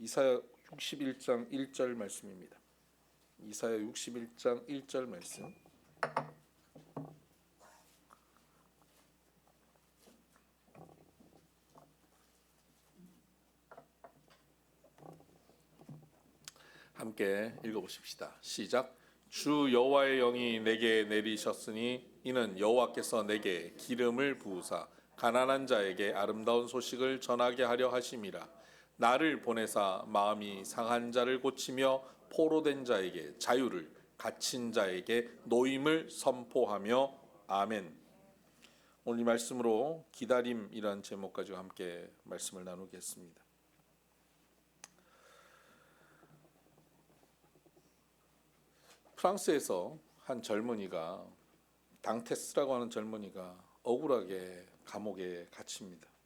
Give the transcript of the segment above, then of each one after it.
이사야 61장 1절 말씀입니다. 이사야 61장 1절 말씀. 함께 읽어 보십시다. 시작. 주 여호와의 영이 내게 내리셨으니 이는 여호와께서 내게 기름을 부으사 가난한 자에게 아름다운 소식을 전하게 하려 하심이라. 나를 보내사 마음이 상한 자를 고치며 포로된 자에게 자유를 갇힌 자에게 노임을 선포하며 아멘. 오늘 이 말씀으로 기다림이라는 제목 가지고 함께 말씀을 나누겠습니다. 프랑스에서 한 젊은이가 당테스라고 하는 젊은이가 억울하게 감옥에 갇힙니다.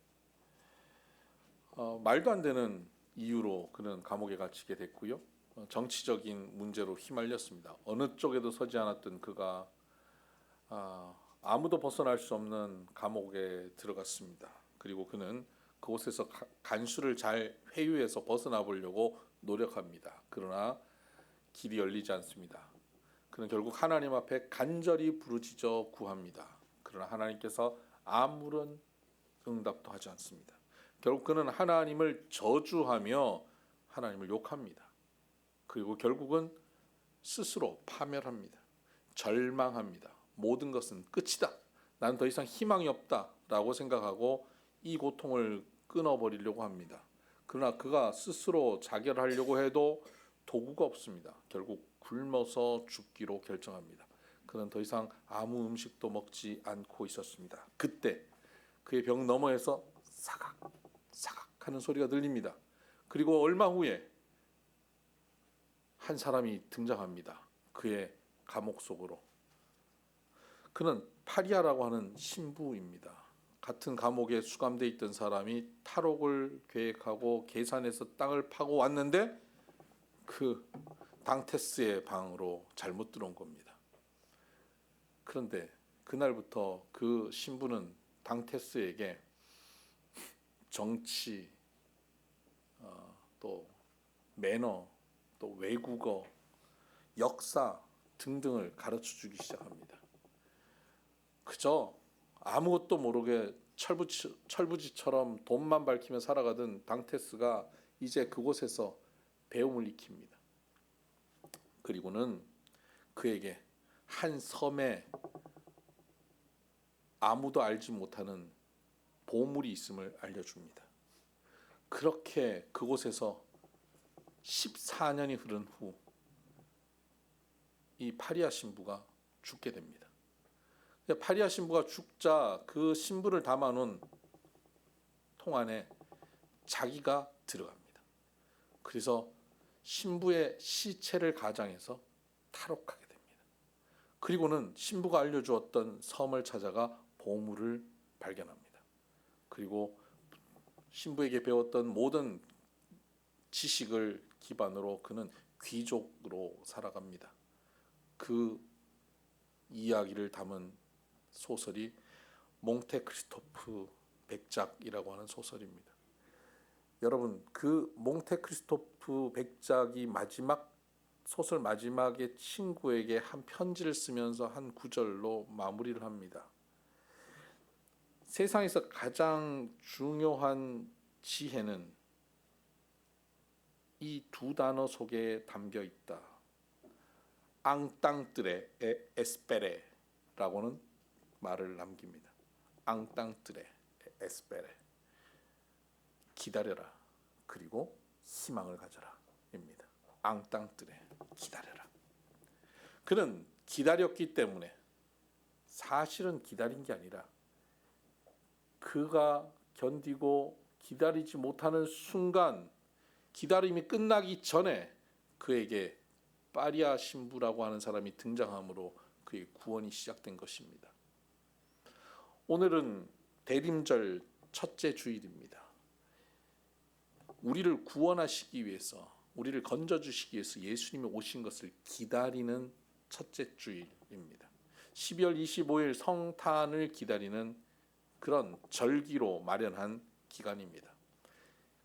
어, 말도 안 되는 이유로 그는 감옥에 갇히게 됐고요. 어, 정치적인 문제로 휘말렸습니다. 어느 쪽에도 서지 않았던 그가 아, 아무도 벗어날 수 없는 감옥에 들어갔습니다. 그리고 그는 그곳에서 가- 간수를 잘 회유해서 벗어나 보려고 노력합니다. 그러나 길이 열리지 않습니다. 그는 결국 하나님 앞에 간절히 부르짖어 구합니다. 그러나 하나님께서 아무런 응답도 하지 않습니다. 결국 그는 하나님을 저주하며 하나님을 욕합니다. 그리고 결국은 스스로 파멸합니다. 절망합니다. 모든 것은 끝이다. 나는 더 이상 희망이 없다라고 생각하고 이 고통을 끊어버리려고 합니다. 그러나 그가 스스로 자결하려고 해도 도구가 없습니다. 결국 굶어서 죽기로 결정합니다. 그는 더 이상 아무 음식도 먹지 않고 있었습니다. 그때 그의 병 너머에서 사각 하는 소리가 들립니다. 그리고 얼마 후에 한 사람이 등장합니다. 그의 감옥 속으로. 그는 파리아라고 하는 신부입니다. 같은 감옥에 수감돼 있던 사람이 탈옥을 계획하고 계산해서 땅을 파고 왔는데 그 당테스의 방으로 잘못 들어온 겁니다. 그런데 그날부터 그 신부는 당테스에게 정치, 어, 또 매너, 또 외국어, 역사 등등을 가르쳐 주기 시작합니다. 그저 아무것도 모르게 철부지, 철부지처럼 돈만 밝히며 살아가던 당테스가 이제 그곳에서 배움을 익힙니다. 그리고는 그에게 한 섬에 아무도 알지 못하는 보물이 있음을 알려줍니다. 그렇게 그곳에서 14년이 흐른 후 이 파리아 신부가 죽게 됩니다. 파리아 신부가 죽자 그 신부를 담아놓은 통 안에 자기가 들어갑니다. 그래서 신부의 시체를 가장해서 탈옥하게 됩니다. 그리고는 신부가 알려주었던 섬을 찾아가 보물을 발견합니다. 그리고 신부에게 배웠던 모든 지식을 기반으로 그는 귀족으로 살아갑니다. 그 이야기를 담은 소설이 몽테크리스토프 백작이라고 하는 소설입니다. 여러분 그 몽테크리스토프 백작이 마지막 소설 마지막에 친구에게 한 편지를 쓰면서 한 구절로 마무리를 합니다. 세상에서 가장 중요한 지혜는 이 두 단어 속에 담겨 있다. 앙땅뜨레 에스페레라고는 말을 남깁니다. 앙땅뜨레 에스페레 기다려라 그리고 희망을 가져라입니다. 앙땅뜨레 기다려라. 그는 기다렸기 때문에 사실은 기다린 게 아니라 그가 견디고 기다리지 못하는 순간 기다림이 끝나기 전에 그에게 파리아 신부라고 하는 사람이 등장함으로 그의 구원이 시작된 것입니다. 오늘은 대림절 첫째 주일입니다. 우리를 구원하시기 위해서 우리를 건져 주시기 위해서 예수님이 오신 것을 기다리는 첫째 주일입니다. 12월 25일 성탄을 기다리는 그런 절기로 마련한 기간입니다.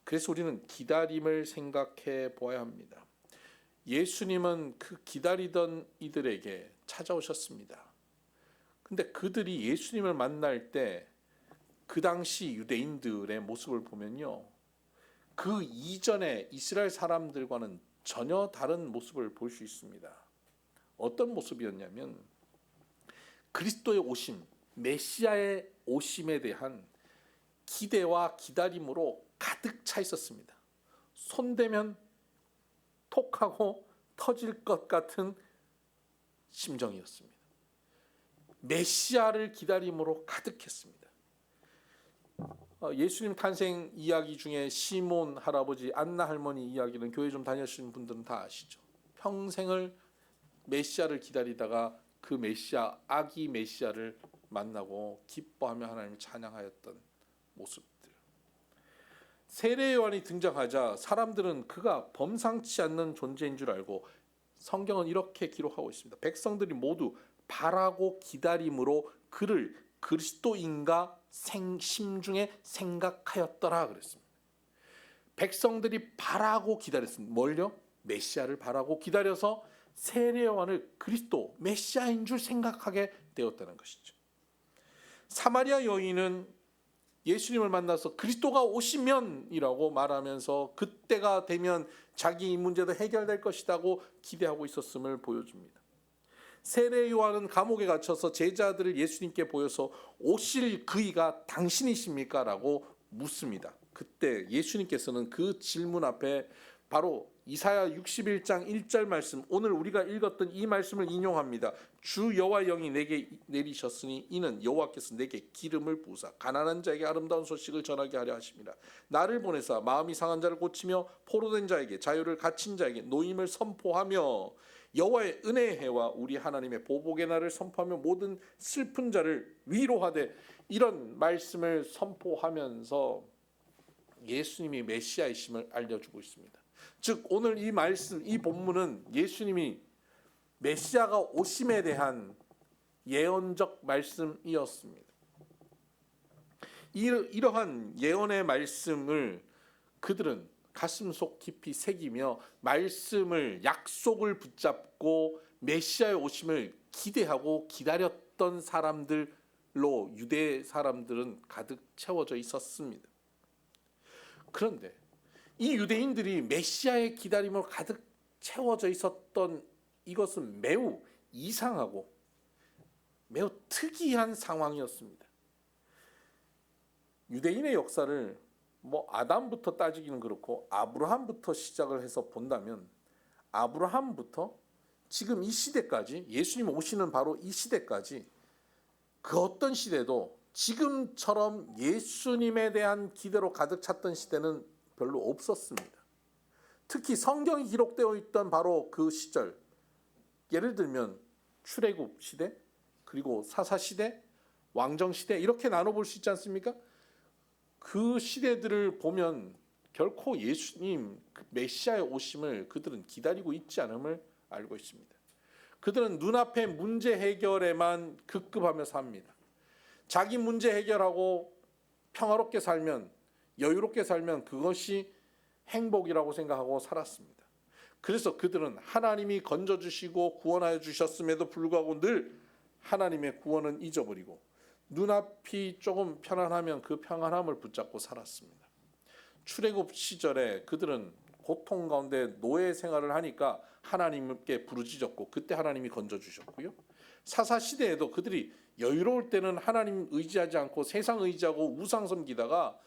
그래서 우리는 기다림을 생각해 보아야 합니다. 예수님은 그 기다리던 이들에게 찾아오셨습니다. 근데 그들이 예수님을 만날 때 그 당시 유대인들의 모습을 보면요. 그 이전에 이스라엘 사람들과는 전혀 다른 모습을 볼 수 있습니다. 어떤 모습이었냐면 그리스도의 오심, 메시아의 오심에 대한 기대와 기다림으로 가득 차 있었습니다. 손대면 톡하고 터질 것 같은 심정이었습니다. 메시아를 기다림으로 가득했습니다. 어, 예수님 탄생 이야기 중에 시몬 할아버지, 안나 할머니 이야기는 교회 좀 다녔으신 분들은 다 아시죠. 평생을 메시아를 기다리다가 그 메시아 아기 메시아를 만나고 기뻐하며 하나님을 찬양하였던 모습들. 세례 요한이 등장하자 사람들은 그가 범상치 않는 존재인 줄 알고 성경은 이렇게 기록하고 있습니다. 백성들이 모두 바라고 기다림으로 그를 그리스도인가 생, 심중에 생각하였더라 그랬습니다. 백성들이 바라고 기다렸습니다. 뭘요? 메시아를 바라고 기다려서 세례 요한을 그리스도 메시아인 줄 생각하게 되었다는 것이죠. 사마리아 여인은 예수님을 만나서 그리스도가 오시면이라고 말하면서 그때가 되면 자기 문제도 해결될 것이라고 기대하고 있었음을 보여줍니다. 세례 요한은 감옥에 갇혀서 제자들을 예수님께 보여서 오실 그이가 당신이십니까라고 묻습니다. 그때 예수님께서는 그 질문 앞에 바로 이사야 61장 1절 말씀 오늘 우리가 읽었던 이 말씀을 인용합니다. 주 여호와 영이 내게 내리셨으니 이는 여호와께서 내게 기름을 부사 가난한 자에게 아름다운 소식을 전하게 하려 하심이라. 나를 보내사 마음이 상한 자를 고치며 포로된 자에게 자유를 갇힌 자에게 노임을 선포하며 여호와의 은혜의 해와 우리 하나님의 보복의 날을 선포하며 모든 슬픈 자를 위로하되 이런 말씀을 선포하면서 예수님이 메시아이심을 알려주고 있습니다. 즉 오늘 이 말씀 이 본문은 예수님이 메시아가 오심에 대한 예언적 말씀이었습니다. 이러한 예언의 말씀을 그들은 가슴속 깊이 새기며 말씀을 약속을 붙잡고 메시아의 오심을 기대하고 기다렸던 사람들로 유대 사람들은 가득 채워져 있었습니다. 그런데 이 유대인들이 메시아의 기다림으로 가득 채워져 있었던 이것은 매우 이상하고 매우 특이한 상황이었습니다. 유대인의 역사를 뭐 아담부터 따지기는 그렇고 아브라함부터 시작을 해서 본다면 아브라함부터 지금 이 시대까지 예수님 오시는 바로 이 시대까지 그 어떤 시대도 지금처럼 예수님에 대한 기대로 가득 찼던 시대는 별로 없었습니다. 특히 성경이 기록되어 있던 바로 그 시절 예를 들면 출애굽 시대 그리고 사사 시대 왕정 시대 이렇게 나눠 볼 수 있지 않습니까? 그 시대들을 보면 결코 예수님 그 메시아의 오심을 그들은 기다리고 있지 않음을 알고 있습니다. 그들은 눈앞의 문제 해결에만 급급하며 삽니다. 자기 문제 해결하고 평화롭게 살면 여유롭게 살면 그것이 행복이라고 생각하고 살았습니다. 그래서 그들은 하나님이 건져 주시고 구원하여 주셨음에도 불구하고 늘 하나님의 구원은 잊어버리고 눈앞이 조금 편안하면 그 평안함을 붙잡고 살았습니다. 출애굽 시절에 그들은 고통 가운데 노예 생활을 하니까 하나님께 부르짖었고 그때 하나님이 건져 주셨고요. 사사 시대에도 그들이 여유로울 때는 하나님 의지하지 않고 세상 의지하고 우상 섬기다가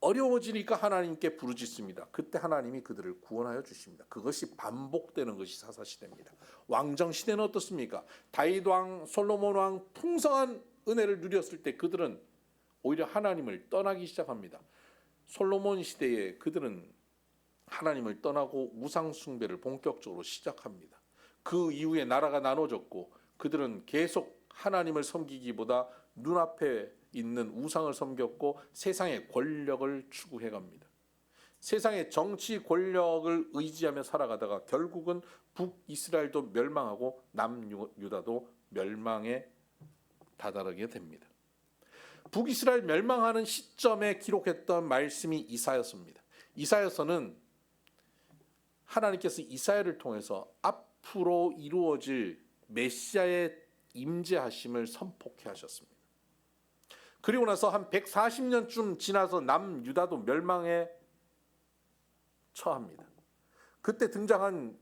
어려워지니까 하나님께 부르짖습니다. 그때 하나님이 그들을 구원하여 주십니다. 그것이 반복되는 것이 사사 시대입니다. 왕정 시대는 어떻습니까? 다윗 왕, 솔로몬 왕 풍성한 은혜를 누렸을 때 그들은 오히려 하나님을 떠나기 시작합니다. 솔로몬 시대에 그들은 하나님을 떠나고 우상 숭배를 본격적으로 시작합니다. 그 이후에 나라가 나눠졌고 그들은 계속 하나님을 섬기기보다 눈앞에 있는 우상을 섬겼고 세상의 권력을 추구해 갑니다. 세상의 정치 권력을 의지하며 살아가다가 결국은 북이스라엘도 멸망하고 남유다도 멸망에 다다르게 됩니다. 북이스라엘 멸망하는 시점에 기록했던 말씀이 이사였습니다. 이사야서는 하나님께서 이사야를 통해서 앞으로 이루어질 메시아의 임재하심을 선포케 하셨습니다. 그리고 나서 한 140년쯤 지나서 남유다도 멸망에 처합니다. 그때 등장한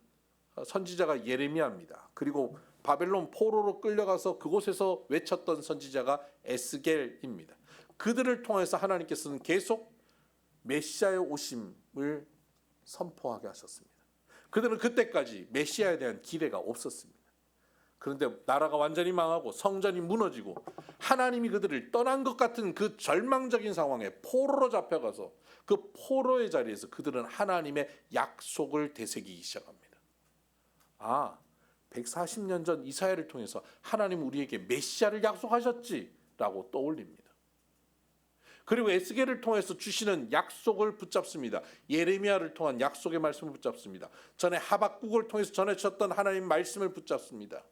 선지자가 예레미야입니다. 그리고 바벨론 포로로 끌려가서 그곳에서 외쳤던 선지자가 에스겔입니다. 그들을 통해서 하나님께서는 계속 메시아의 오심을 선포하게 하셨습니다. 그들은 그때까지 메시아에 대한 기대가 없었습니다. 그런데 나라가 완전히 망하고 성전이 무너지고 하나님이 그들을 떠난 것 같은 그 절망적인 상황에 포로로 잡혀가서 그 포로의 자리에서 그들은 하나님의 약속을 되새기기 시작합니다. 아, 140년 전 이사야를 통해서 하나님 우리에게 메시아를 약속하셨지라고 떠올립니다. 그리고 에스겔을 통해서 주시는 약속을 붙잡습니다. 예레미야를 통한 약속의 말씀을 붙잡습니다. 전에 하박국을 통해서 전해졌던 하나님 말씀을 붙잡습니다.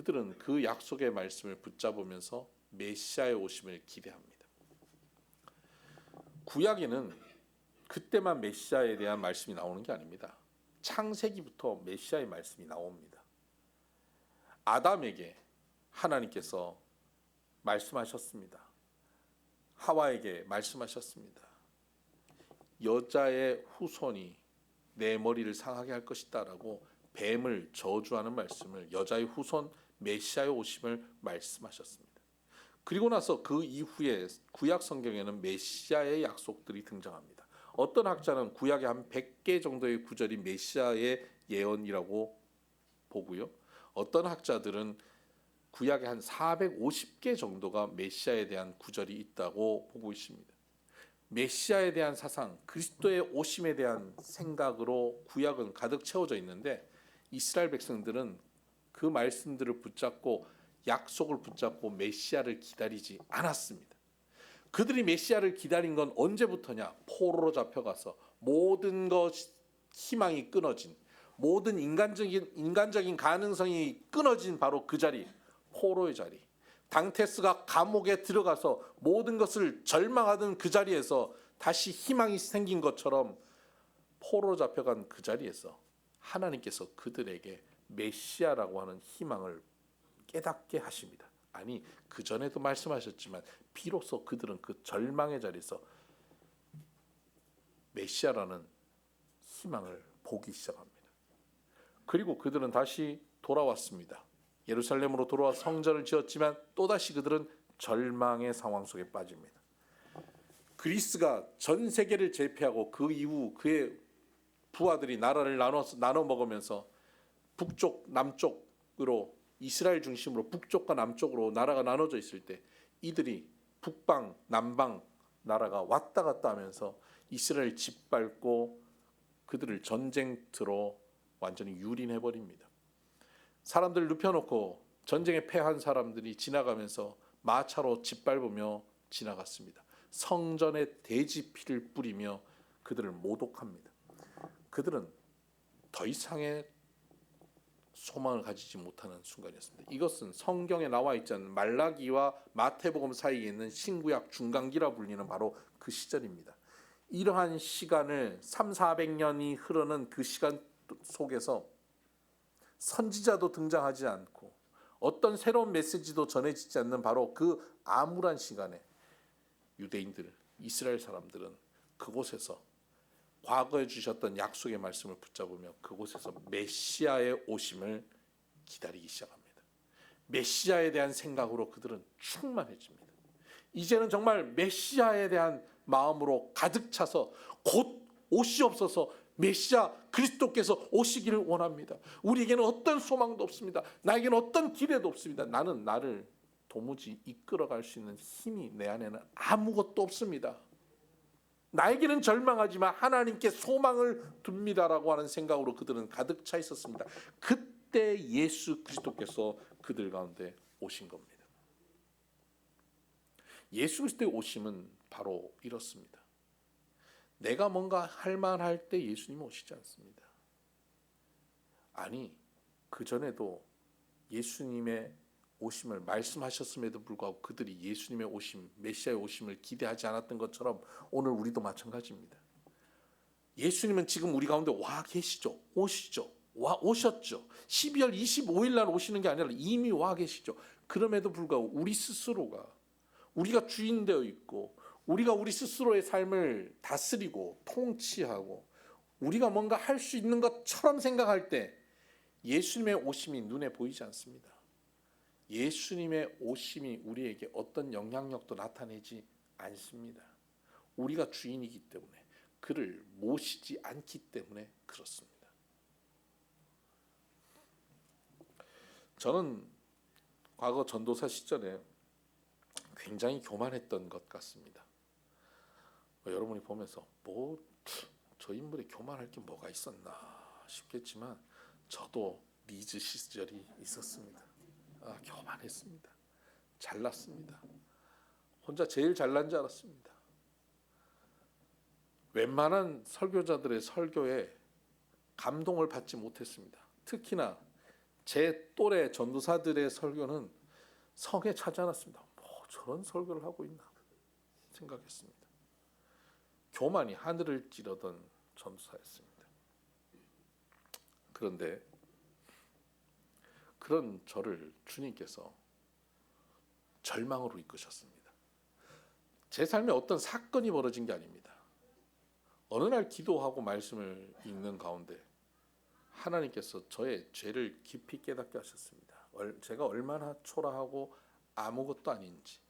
그들은 그 약속의 말씀을 붙잡으면서 메시아의 오심을 기대합니다. 구약에는 그때만 메시아에 대한 말씀이 나오는 게 아닙니다. 창세기부터 메시아의 말씀이 나옵니다. 아담에게 하나님께서 말씀하셨습니다. 하와에게 말씀하셨습니다. 여자의 후손이 내 머리를 상하게 할 것이다라고 뱀을 저주하는 말씀을 여자의 후손 메시아의 오심을 말씀하셨습니다. 그리고 나서 그 이후에 구약 성경에는 메시아의 약속들이 등장합니다. 어떤 학자는 구약에 한 100개 정도의 구절이 메시아의 예언이라고 보고요. 어떤 학자들은 구약에 한 450개 정도가 메시아에 대한 구절이 있다고 보고 있습니다. 메시아에 대한 사상, 그리스도의 오심에 대한 생각으로 구약은 가득 채워져 있는데 이스라엘 백성들은 그 말씀들을 붙잡고 약속을 붙잡고 메시아를 기다리지 않았습니다. 그들이 메시아를 기다린 건 언제부터냐? 포로로 잡혀가서 모든 것 희망이 끊어진 모든 인간적인 인간적인 가능성이 끊어진 바로 그 자리 포로의 자리. 당테스가 감옥에 들어가서 모든 것을 절망하던 그 자리에서 다시 희망이 생긴 것처럼 포로 잡혀간 그 자리에서 하나님께서 그들에게 메시아라고 하는 희망을 깨닫게 하십니다. 아니 그 전에도 말씀하셨지만 비로소 그들은 그 절망의 자리에서 메시아라는 희망을 보기 시작합니다. 그리고 그들은 다시 돌아왔습니다. 예루살렘으로 돌아와 성전을 지었지만 또다시 그들은 절망의 상황 속에 빠집니다. 그리스가 전 세계를 제패하고 그 이후 그의 부하들이 나라를 나눠 나눠 먹으면서 북쪽 남쪽으로 이스라엘 중심으로 북쪽과 남쪽으로 나라가 나눠져 있을 때 이들이 북방 남방 나라가 왔다 갔다 하면서 이스라엘 짓밟고 그들을 전쟁터로 완전히 유린해 버립니다. 사람들 눕혀놓고 전쟁에 패한 사람들이 지나가면서 마차로 짓밟으며 지나갔습니다. 성전에 돼지 피를 뿌리며 그들을 모독합니다. 그들은 더 이상의 소망을 가지지 못하는 순간이었습니다. 이것은 성경에 나와 있지 않은 말라기와 마태복음 사이에 있는 신구약 중간기라 불리는 바로 그 시절입니다. 이러한 시간을 3, 400년이 흐르는 그 시간 속에서 선지자도 등장하지 않고 어떤 새로운 메시지도 전해지지 않는 바로 그 암울한 시간에 유대인들, 이스라엘 사람들은 그곳에서 과거에 주셨던 약속의 말씀을 붙잡으며 그곳에서 메시아의 오심을 기다리기 시작합니다. 메시아에 대한 생각으로 그들은 충만해집니다. 이제는 정말 메시아에 대한 마음으로 가득 차서 곧 오시옵소서 메시아 그리스도께서 오시기를 원합니다. 우리에게는 어떤 소망도 없습니다. 나에게는 어떤 기대도 없습니다. 나는 나를 도무지 이끌어갈 수 있는 힘이 내 안에는 아무것도 없습니다. 나에게는 절망하지만 하나님께 소망을 둡니다라고 하는 생각으로 그들은 가득 차 있었습니다. 그때 예수 그리스도께서 그들 가운데 오신 겁니다. 예수 그리스도의 오심은 바로 이렇습니다. 내가 뭔가 할 만할 때 예수님 오시지 않습니다. 아니 그 전에도 예수님의 오심을 말씀하셨음에도 불구하고 그들이 예수님의 오심, 메시아의 오심을 기대하지 않았던 것처럼 오늘 우리도 마찬가지입니다. 예수님은 지금 우리 가운데 와 계시죠. 오시죠. 와 오셨죠. 12월 25일 날 오시는 게 아니라 이미 와 계시죠. 그럼에도 불구하고 우리 스스로가 우리가 주인 되어 있고 우리가 우리 스스로의 삶을 다스리고 통치하고 우리가 뭔가 할 수 있는 것처럼 생각할 때 예수님의 오심이 눈에 보이지 않습니다. 예수님의 오심이 우리에게 어떤 영향력도 나타내지 않습니다. 우리가 주인이기 때문에 그를 모시지 않기 때문에 그렇습니다. 저는 과거 전도사 시절에 굉장히 교만했던 것 같습니다. 뭐 여러분이 보면서 뭐 저 인물이 교만할 게 뭐가 있었나 싶겠지만 저도 리즈 시절이 있었습니다. 아, 교만했습니다. 잘났습니다. 혼자 제일 잘난 줄 알았습니다. 웬만한 설교자들의 설교에 감동을 받지 못했습니다. 특히나 제 또래 전도사들의 설교는 성에 차지 않았습니다. 뭐 저런 설교를 하고 있나 생각했습니다. 교만이 하늘을 찌르던 전도사였습니다. 그런데 그런 저를 주님께서 절망으로 이끄셨습니다. 제 삶에 어떤 사건이 벌어진 게 아닙니다. 어느 날 기도하고 말씀을 읽는 가운데 하나님께서 저의 죄를 깊이 깨닫게 하셨습니다. 얼- 제가 얼마나 초라하고 아무것도 아닌지,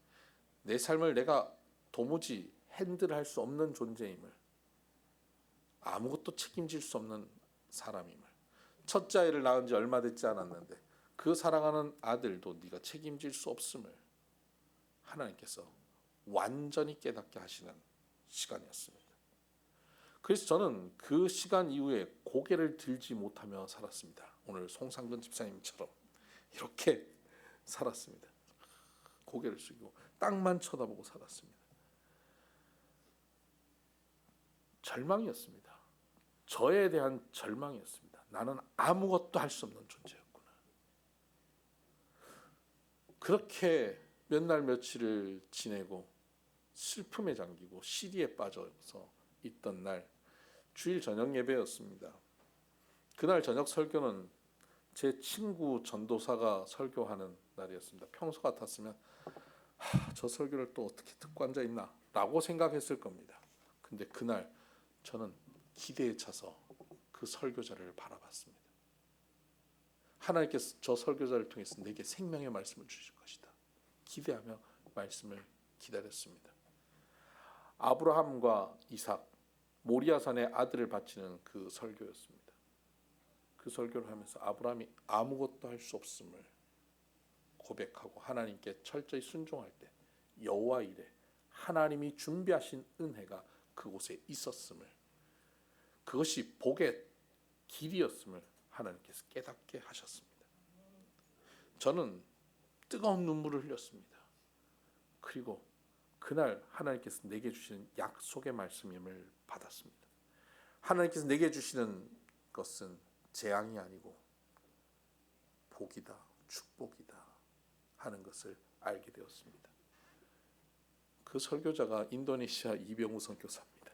내 삶을 내가 도무지 핸들할 수 없는 존재임을, 아무것도 책임질 수 없는 사람임을, 첫째 아이를 낳은 지 얼마 되지 않았는데 그 사랑하는 아들도 네가 책임질 수 없음을 하나님께서 완전히 깨닫게 하시는 시간이었습니다. 그래서 저는 그 시간 이후에 고개를 들지 못하며 살았습니다. 오늘 송상근 집사님처럼 이렇게 살았습니다. 고개를 숙이고 땅만 쳐다보고 살았습니다. 절망이었습니다. 저에 대한 절망이었습니다. 나는 아무것도 할 수 없는 존재였구나. 그렇게 몇 날 며칠을 지내고 슬픔에 잠기고 시리에 빠져서 있던 날 주일 저녁 예배였습니다. 그날 저녁 설교는 제 친구 전도사가 설교하는 날이었습니다. 평소 같았으면 하, 저 설교를 또 어떻게 듣고 앉아 있나 라고 생각했을 겁니다. 근데 그날 저는 기대에 차서 그 설교자를 바라봤습니다. 하나님께서 저 설교자를 통해서 내게 생명의 말씀을 주실 것이다. 기대하며 말씀을 기다렸습니다. 아브라함과 이삭 모리아산의 아들을 바치는 그 설교였습니다. 그 설교를 하면서 아브라함이 아무것도 할 수 없음을 고백하고 하나님께 철저히 순종할 때 여호와 이래 하나님이 준비하신 은혜가 그곳에 있었음을 그것이 복의 길이었음을 하나님께서 깨닫게 하셨습니다. 저는 뜨거운 눈물을 흘렸습니다. 그리고 그날 하나님께서 내게 주시는 약속의 말씀임을 받았습니다. 하나님께서 내게 주시는 것은 재앙이 아니고 복이다, 축복이다 하는 것을 알게 되었습니다. 그 설교자가 인도네시아 이병우 선교사입니다.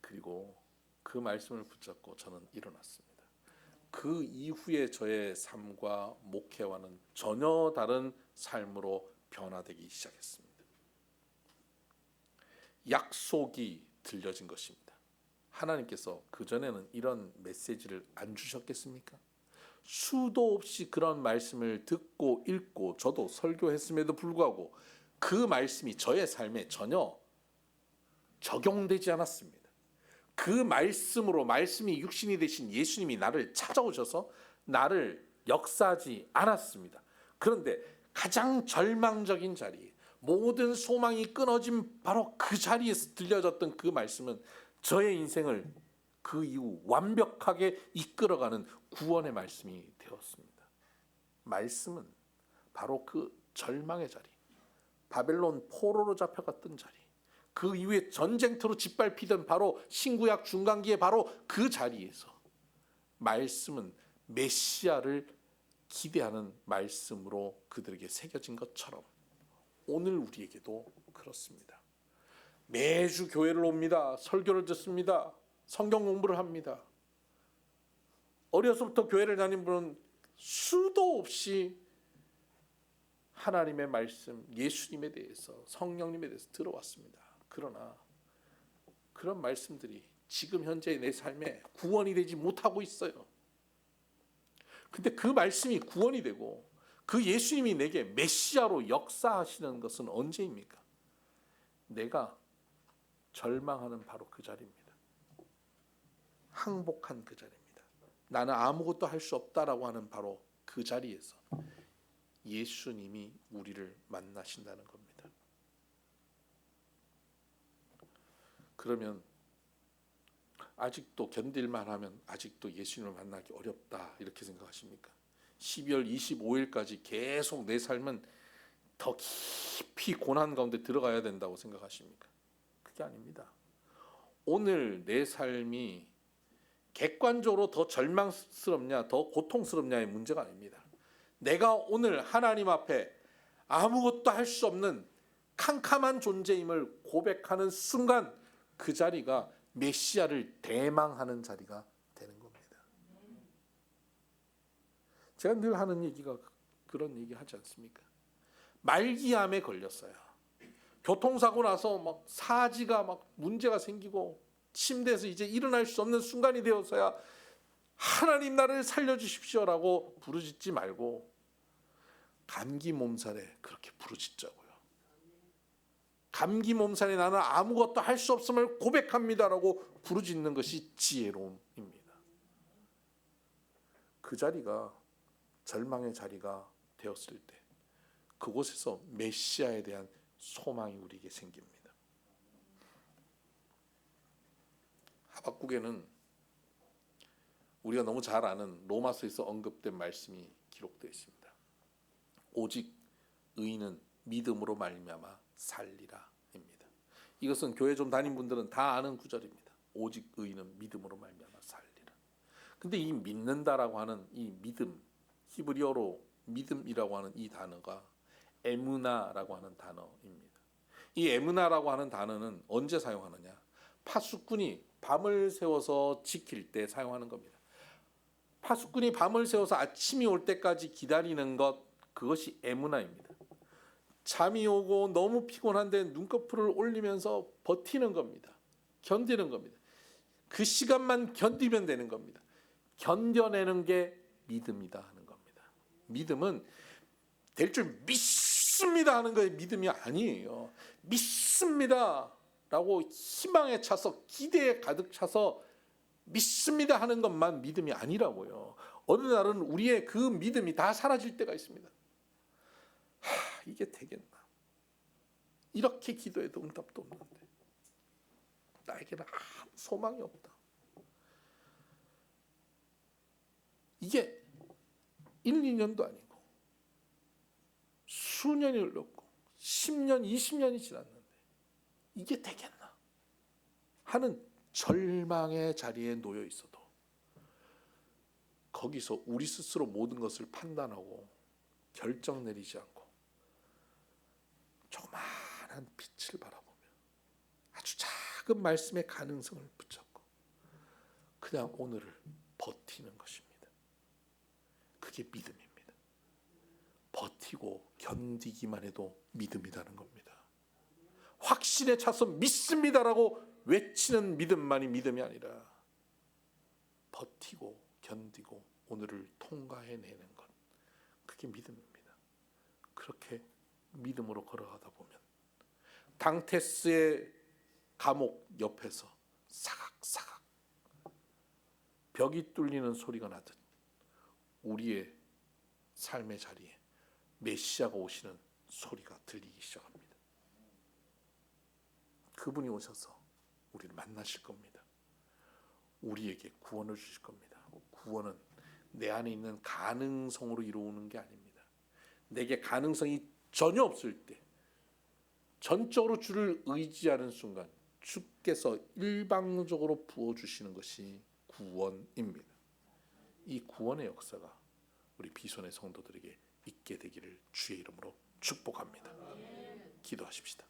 그리고 그 말씀을 붙잡고 저는 일어났습니다. 그 이후에 저의 삶과 목회와는 전혀 다른 삶으로 변화되기 시작했습니다. 약속이 들려진 것입니다. 하나님께서 그전에는 이런 메시지를 안 주셨겠습니까? 수도 없이 그런 말씀을 듣고 읽고 저도 설교했음에도 불구하고 그 말씀이 저의 삶에 전혀 적용되지 않았습니다. 그 말씀으로 말씀이 육신이 되신 예수님이 나를 찾아오셔서 나를 역사하지 않았습니다. 그런데 가장 절망적인 자리, 모든 소망이 끊어진 바로 그 자리에서 들려졌던 그 말씀은 저의 인생을 그 이후 완벽하게 이끌어가는 구원의 말씀이 되었습니다. 말씀은 바로 그 절망의 자리, 바벨론 포로로 잡혀갔던 자리, 그 이후에 전쟁터로 짓밟히던 바로 신구약 중간기에 바로 그 자리에서 말씀은 메시아를 기대하는 말씀으로 그들에게 새겨진 것처럼 오늘 우리에게도 그렇습니다. 매주 교회를 옵니다. 설교를 듣습니다. 성경 공부를 합니다. 어려서부터 교회를 다닌 분은 수도 없이 하나님의 말씀, 예수님에 대해서, 성령님에 대해서 들어왔습니다. 그러나 그런 말씀들이 지금 현재 내 삶에 구원이 되지 못하고 있어요. 근데 그 말씀이 구원이 되고 그 예수님이 내게 메시아로 역사하시는 것은 언제입니까? 내가 절망하는 바로 그 자리입니다. 항복한 그 자리입니다. 나는 아무것도 할 수 없다라고 하는 바로 그 자리에서 예수님이 우리를 만나신다는 겁니다. 그러면 아직도 견딜만 하면 아직도 예수님을 만나기 어렵다 이렇게 생각하십니까? 12월 25일까지 계속 내 삶은 더 깊이 고난 가운데 들어가야 된다고 생각하십니까? 그게 아닙니다. 오늘 내 삶이 객관적으로 더 절망스럽냐, 더 고통스럽냐의 문제가 아닙니다. 내가 오늘 하나님 앞에 아무것도 할 수 없는 캄캄한 존재임을 고백하는 순간 그 자리가 메시아를 대망하는 자리가 되는 겁니다. 제가 늘 하는 얘기가 그런 얘기 하지 않습니까? 말기암에 걸렸어요. 교통사고 나서 막 사지가 막 문제가 생기고 침대에서 이제 일어날 수 없는 순간이 되어서야 하나님 나를 살려주십시오라고 부르짖지 말고 감기 몸살에 그렇게 부르짖자고요. 감기 몸살에 나는 아무것도 할 수 없음을 고백합니다라고 부르짖는 것이 지혜로움입니다. 그 자리가 절망의 자리가 되었을 때 그곳에서 메시아에 대한 소망이 우리에게 생깁니다. 하박국에는 우리가 너무 잘 아는 로마서에서 언급된 말씀이 기록되어 있습니다. 오직 의인은 믿음으로 말미암아 살리라입니다. 이것은 교회 좀 다닌 분들은 다 아는 구절입니다. 오직 의인은 믿음으로 말미암아 살리라. 근데 이 믿는다라고 하는 이 믿음 히브리어로 믿음이라고 하는 이 단어가 에무나라고 하는 단어입니다. 이 에무나라고 하는 단어는 언제 사용하느냐? 파수꾼이 밤을 새워서 지킬 때 사용하는 겁니다. 파수꾼이 밤을 새워서 아침이 올 때까지 기다리는 것 그것이 에무나입니다. 잠이 오고 너무 피곤한데 눈꺼풀을 올리면서 버티는 겁니다. 견디는 겁니다. 그 시간만 견디면 되는 겁니다. 견뎌내는 게 믿음이다 하는 겁니다. 믿음은 될 줄 믿습니다 하는 거에 믿음이 아니에요. 믿습니다. 라고 희망에 차서 기대에 가득 차서 믿습니다 하는 것만 믿음이 아니라고요. 어느 날은 우리의 그 믿음이 다 사라질 때가 있습니다. 하, 이게 되겠나? 이렇게 기도해도 응답도 없는데 나에게는 아무 소망이 없다. 이게 1, 2년도 아니고 수년이 흘렀고 10년, 20년이 지났는데 이게 되겠나 하는 절망의 자리에 놓여 있어도 거기서 우리 스스로 모든 것을 판단하고 결정 내리지 않고 조그마한 빛을 바라보며 아주 작은 말씀의 가능성을 붙잡고 그냥 오늘을 버티는 것입니다. 그게 믿음입니다. 버티고 견디기만 해도 믿음이라는 겁니다. 확신에 차서 믿습니다라고 외치는 믿음만이 믿음이 아니라 버티고 견디고 오늘을 통과해내는 것 그게 믿음입니다. 그렇게 믿음으로 걸어가다 보면 당테스의 감옥 옆에서 사각사각 벽이 뚫리는 소리가 나듯 우리의 삶의 자리에 메시아가 오시는 소리가 들리기 시작합니다. 그분이 오셔서 우리를 만나실 겁니다. 우리에게 구원을 주실 겁니다. 구원은 내 안에 있는 가능성으로 이루어오는 게 아닙니다. 내게 가능성이 전혀 없을 때, 전적으로 주를 의지하는 순간, 주께서 일방적으로 부어 주시는 것이 구원입니다. 이 구원의 역사가 우리 비손의 성도들에게 있게 되기를 주의 이름으로 축복합니다. 기도하십시다.